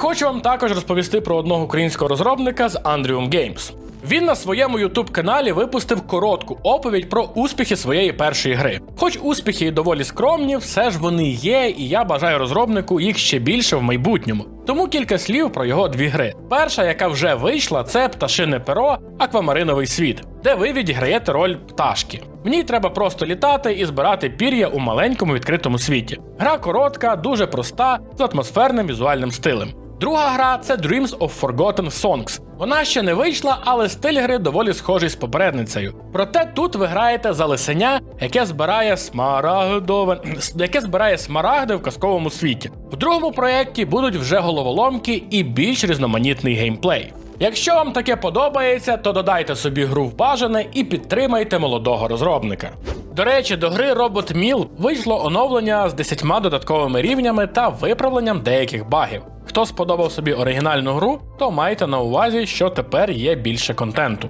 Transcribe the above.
Хочу вам також розповісти про одного українського розробника з Andrium Games. Він на своєму youtube каналі випустив коротку оповідь про успіхи своєї першої гри. Хоч успіхи і доволі скромні, все ж вони є, і я бажаю розробнику їх ще більше в майбутньому. Тому кілька слів про його дві гри. Перша, яка вже вийшла, це пташине перо Аквамариновий світ, де ви відіграєте роль пташки. В ній треба просто літати і збирати пір'я у маленькому відкритому світі. Гра коротка, дуже проста, з атмосферним візуальним стилем. Друга гра це Dreams of Forgotten Songs. Вона ще не вийшла, але стиль гри доволі схожий з попередницею. Проте тут ви граєте за лисеня, яке збирає смарагдове, яке збирає смарагди в казковому світі. В другому проєкті будуть вже головоломки і більш різноманітний геймплей. Якщо вам таке подобається, то додайте собі гру в бажане і підтримайте молодого розробника. До речі, до гри Robot Mill вийшло оновлення з 10 додатковими рівнями та виправленням деяких багів. Хто сподобав собі оригінальну гру, то майте на увазі, що тепер є більше контенту.